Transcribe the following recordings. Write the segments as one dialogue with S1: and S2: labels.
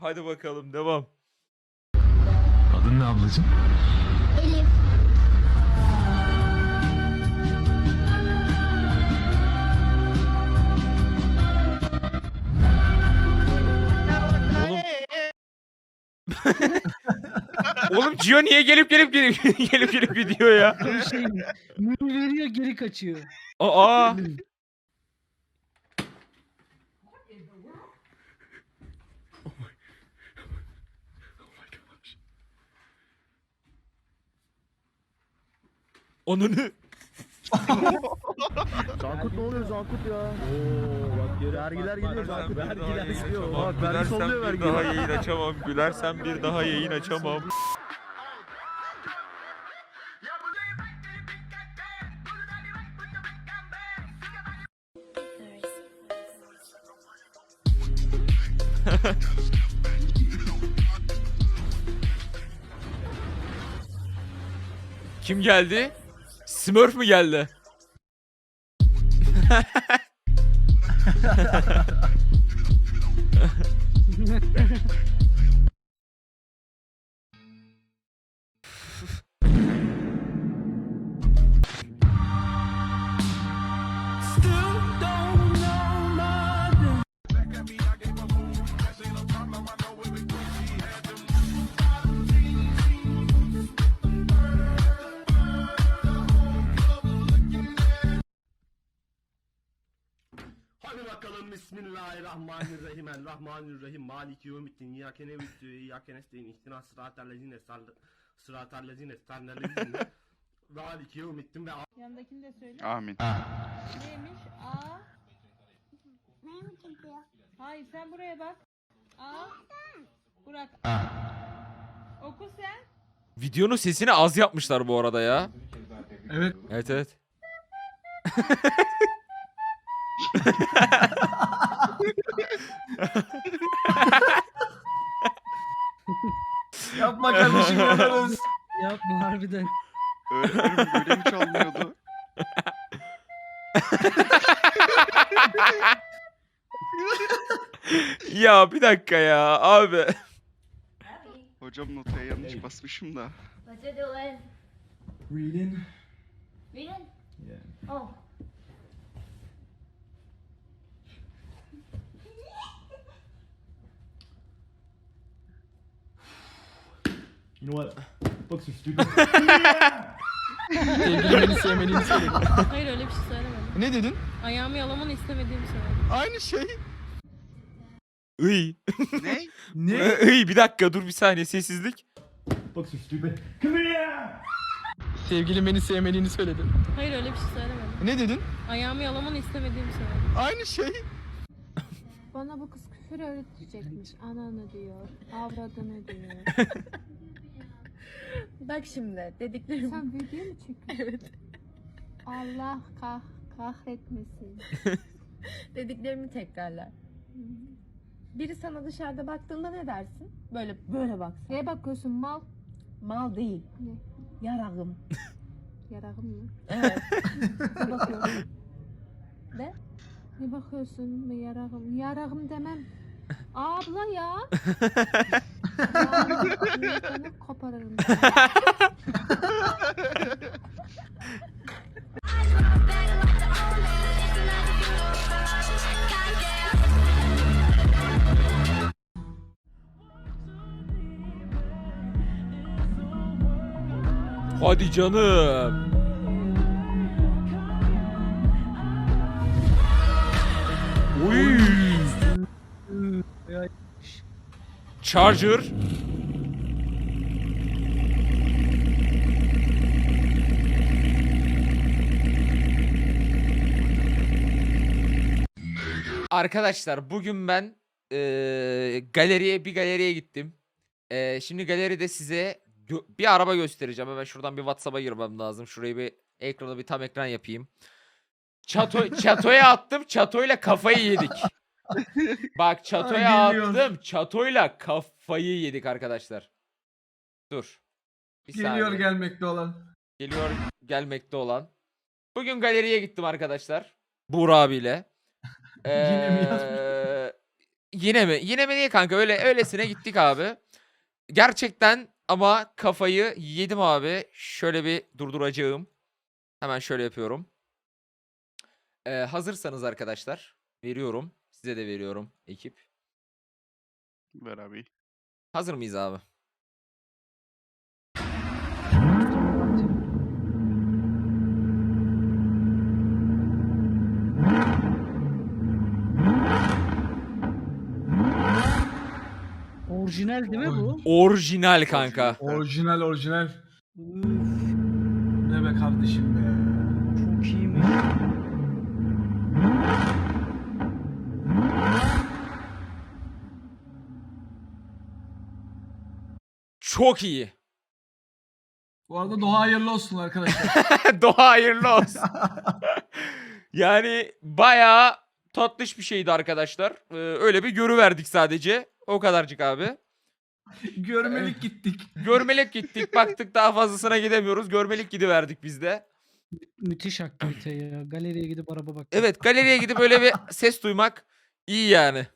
S1: Hadi bakalım devam.
S2: Adın ne ablacığım?
S3: Elif.
S1: Oğlum. Oğlum Gio niye gelip gelip gelip gelip gelip gidiyor ya?
S4: O şey mürü veriyor geri kaçıyor.
S1: Aa. Onunu.
S5: Cankut ne oluyor Cankut ya? Oo bak vergiler gidiyor Cankut. Vergiler gidiyor. Bak vergi sallıyor
S1: bir daha yayın açamam. Gülersen bir daha yayın açamam. Kim geldi? Smurf mu geldi?
S5: Bismillahirrahmanirrahim. Elrahmanirrahim. Maliki yevmiddin. İyyâke ne'budu ve iyyâke nestaîn. İhtina sıratal lezîne sıratal lezîne estağfirullah. Maliki yevmiddin ve
S6: Yanındakini de söyle.
S7: Amin.
S6: Neymiş? A.
S3: Ne çıkıyor?
S6: Hayır sen buraya bak. A. Burak. Oku sen.
S1: Videonun sesini az yapmışlar bu arada ya.
S2: Evet.
S1: Evet evet.
S2: Yapma kardeşim yanarız.
S4: Yapma harbiden.
S7: Öğretmenim böyle mi çalınıyordu?
S1: Ya bir dakika ya abi.
S7: Hocam notaya yanlış basmışım da.
S3: What you doing?
S2: Reading.
S3: Reading?
S2: Yeah.
S3: Oh.
S5: You know what? Books are stupid.
S8: Sevgilim beni sevmediğini söyledi.
S6: Hayır öyle bir şey söylemedim.
S8: Ne dedin?
S6: Ayağımı yalamanı istemediğimi söyledim.
S8: Aynı şey.
S1: Iy.
S7: ne?
S2: Ne?
S1: Iy bir dakika dur bir saniye sessizlik.
S5: Books are stupid. Come here!
S8: Sevgilim beni sevmediğini söyledi.
S6: Hayır öyle bir şey söylemedim.
S8: Ne dedin?
S6: Ayağımı yalamanı istemediğimi söyledim.
S8: Aynı şey.
S6: Bana bu kız küfür öğretecekmiş. Ananı diyor. Avradını diyor.
S9: Bak şimdi dediklerim.
S6: Sen video mu çekiyorsun? Evet. Allah kah kahretmesin.
S9: dediklerimi tekrarlar. Biri sana dışarıda baktığında ne dersin? Böyle böyle baksın.
S6: Neye bakıyorsun mal?
S9: Mal değil.
S6: Ne?
S9: Yarağım.
S6: Yarağım mı?
S9: Evet.
S6: Ne bakıyorsun?
S9: Ne?
S6: Ne bakıyorsun yarağım? Yarağım demem. Abla ya.
S1: Hadi canım. Charger. Arkadaşlar bugün ben eee, galeriye bir galeriye gittim. Eee, şimdi galeride size bir araba göstereceğim. Hemen şuradan bir WhatsApp'a girmem lazım. Şurayı bir ekrana bir tam ekran yapayım. Çato çatoya attım. Çatoyla kafayı yedik. Bak çatoya
S2: Ay, geliyor.
S1: attım. Çatoyla kafayı yedik arkadaşlar. Dur. Bir
S2: Geliyor
S1: saniye.
S2: gelmekte olan.
S1: Geliyor gelmekte olan. Bugün galeriye gittim arkadaşlar. Buğra abiyle.
S2: Yine mi yazmış?
S1: Ee, Yine mi? Yine mi değil kanka? Öyle öylesine gittik abi. Gerçekten ama kafayı yedim abi. Şöyle bir durduracağım. Hemen şöyle yapıyorum. Ee, hazırsanız arkadaşlar veriyorum. Size de veriyorum ekip.
S7: Ver abi.
S1: Hazır mıyız abi?
S4: Orijinal değil mi bu?
S1: Orijinal kanka.
S2: Orijinal orijinal.
S4: Üf,
S2: Ne be kardeşim be.
S4: çok iyiymiş.
S1: Çok iyi.
S2: Bu arada Doğa hayırlı olsun arkadaşlar.
S1: Doğa hayırlı olsun. yani bayağı tatlış bir şeydi arkadaşlar. Ee, öyle bir görüverdik sadece. O kadarcık abi.
S2: Görmelik gittik.
S1: Görmelik gittik. Baktık daha fazlasına gidemiyoruz. Görmelik gidiverdik biz de.
S4: Müthiş aktivite ya. Galeriye gidip araba bak.
S1: Evet galeriye gidip öyle bir ses duymak iyi yani.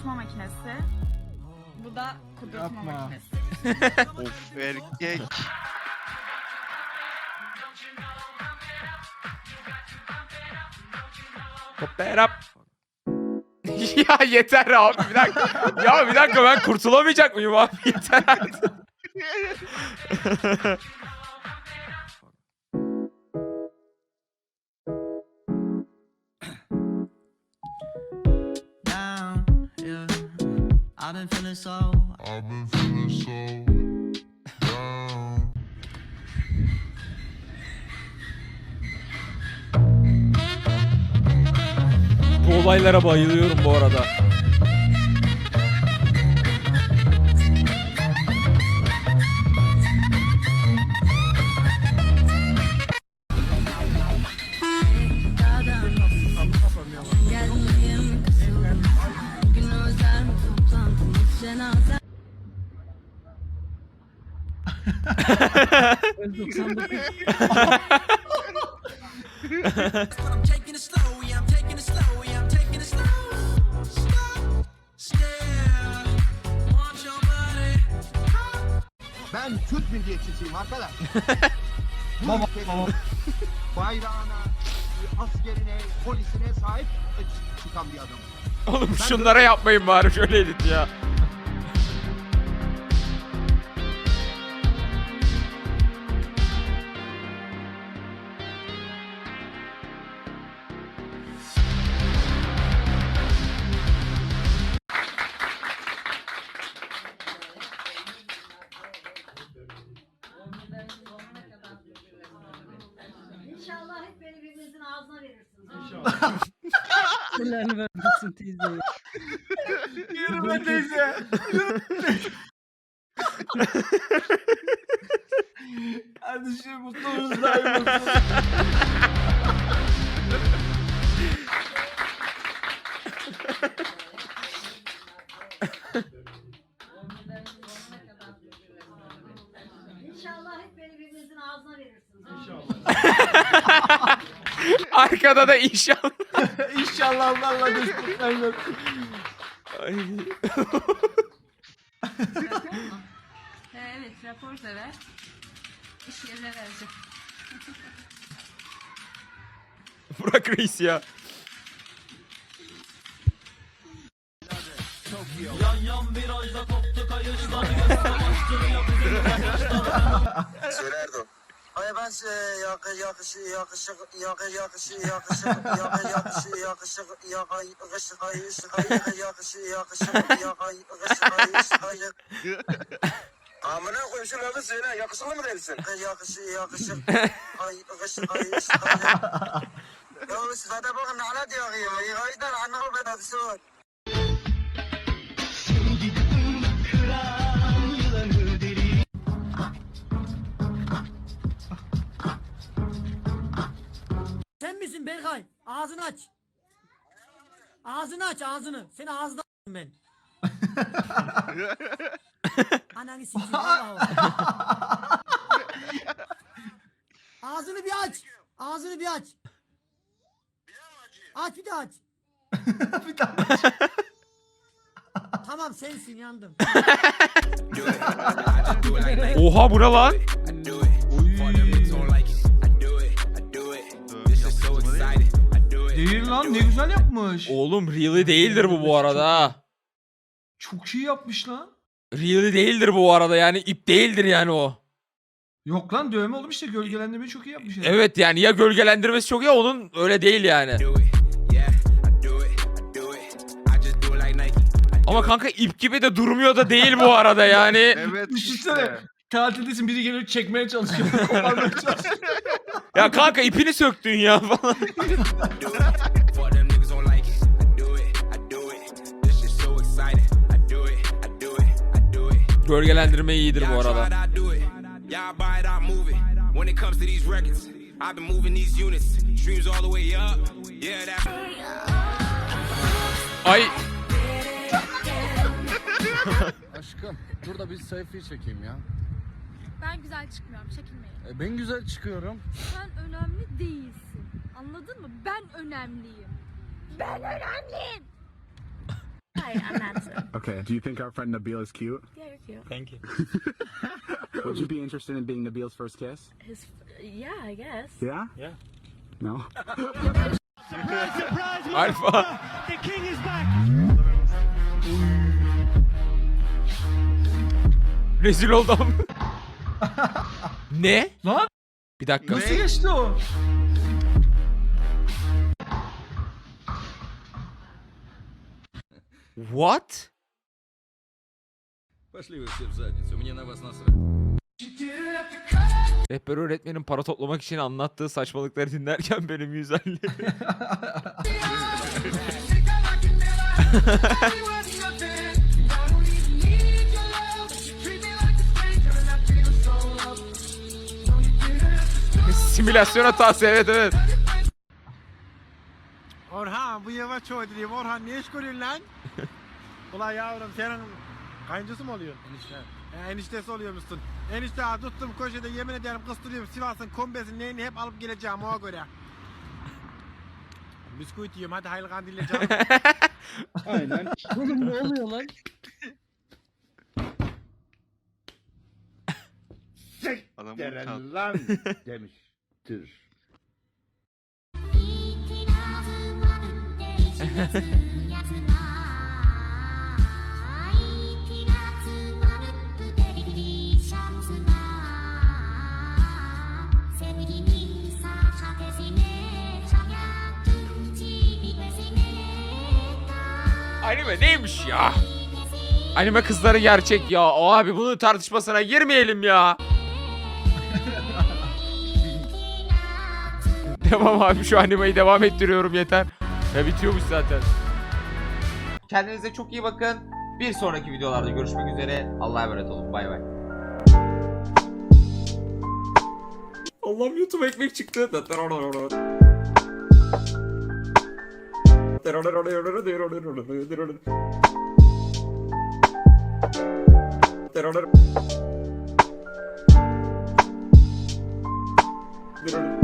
S9: Kurutma makinesi. Bu da kudurtma
S2: Yapma.
S9: makinesi.
S7: Of erkek.
S1: Hop ya yeter abi bir dakika. ya bir dakika ben kurtulamayacak mıyım abi? Yeter artık. Olaylara bayılıyorum bu arada.
S4: Öl 99.
S10: I'm taking it slow, yeah, I'm taking it slow,
S5: Ben Türk milliyetçisiyim arkadaş.
S2: Baba baba.
S5: Bayrağına, askerine, polisine sahip çıkan bir adam.
S1: Oğlum şunlara yapmayın bari şöyle edit ya.
S3: Ağzına verirsiniz.
S4: Belanı vermesin teyze ya.
S2: Yürüme teyze. Kardeşim mutluluğunuz daim
S1: Arkada da inşallah.
S2: İnşallah Allah'la desteklerler.
S1: Ay.
S9: evet, rapor sever. İş yerine verecek.
S1: Burak Reis ya.
S5: O. Ay ben size yakı yakışı yakışık yakı yakışı yakışık yakı yakışı yakışık yakı yakışı kayışı kayışı yakışı yakışık yakı yakışı kayışı kayışı Amına koyayım şunu adı söyle yakışıklı mı? Yakışı yakışık ay yakışı kayışı kayışı Ya hadi bakın ne ala diyor ya yaydan anlamı bedel sor
S10: Ağzını aç. Ağzını aç ağzını. Seni ağzına ben. Ananı sikeyim. Allah. Ağzını bir aç. Ağzını bir aç. Aç bir de aç.
S2: bir daha.
S10: Tamam sensin yandım.
S1: Oha bu ne lan?
S2: Değil lan ne güzel yapmış.
S1: Oğlum really değildir bu bu arada ha.
S2: Çok iyi yapmış lan.
S1: Really değildir bu arada yani ip değildir yani o.
S2: Yok lan dövme oğlum işte gölgelendirmeyi çok iyi yapmış. herif.
S1: Evet yani ya gölgelendirmesi çok iyi onun öyle değil yani. Ama kanka ip gibi de durmuyor da değil bu arada yani.
S11: Evet
S2: Düşünsene.
S11: işte.
S2: Tatildesin biri geliyor çekmeye çalışıyor. koparmaya çalışıyor.
S1: Ya kanka ipini söktün ya falan. Gölgelendirme iyidir bu arada. Ay
S8: Aşkım dur da bir selfie çekeyim ya.
S12: Ben güzel çıkmıyorum çekinmeyin.
S8: E, ben güzel çıkıyorum.
S12: Sen önemli değilsin. Anladın mı? Ben önemliyim. Ben önemliyim. Hayır anlatsın.
S13: Okay. Do you think our friend Nabil is cute?
S12: Yeah, you're cute.
S8: Thank you.
S13: Would you be interested in being Nabil's first kiss?
S12: His, yeah, I guess.
S13: Yeah?
S8: Yeah.
S13: No?
S1: alfa. Rezil oldum ne?
S2: Lan
S1: Bir dakika.
S2: nasıl geçti o?
S1: What?
S7: Пошли вы все в задницу, мне на вас насрать.
S1: Rehber öğretmenin para toplamak için anlattığı saçmalıkları dinlerken benim 150. Simülasyon hatası evet evet.
S6: Orhan bu yavaş oynayayım. Orhan ne iş görüyorsun lan? Ulan yavrum senin kaynıcısı mı oluyor? Enişte. E, eniştesi oluyor musun? Enişte ha, tuttum köşede yemin ederim kıstırıyorum Sivas'ın kombesini neyini hep alıp geleceğim ona göre. Bisküvit yiyorum hadi hayırlı kandiller canım.
S11: Aynen.
S4: Oğlum ne oluyor lan?
S11: Adam utandı.
S6: lan demiştir.
S1: Anime neymiş ya? Anime kızları gerçek ya. O abi bunun tartışmasına girmeyelim ya. Devam abi şu animeyi devam ettiriyorum yeter. Ya bitiyormuş zaten. Kendinize çok iyi bakın. Bir sonraki videolarda görüşmek üzere. Allah'a emanet olun. Bay bay. Allah'ım YouTube ekmek çıktı. Thank you.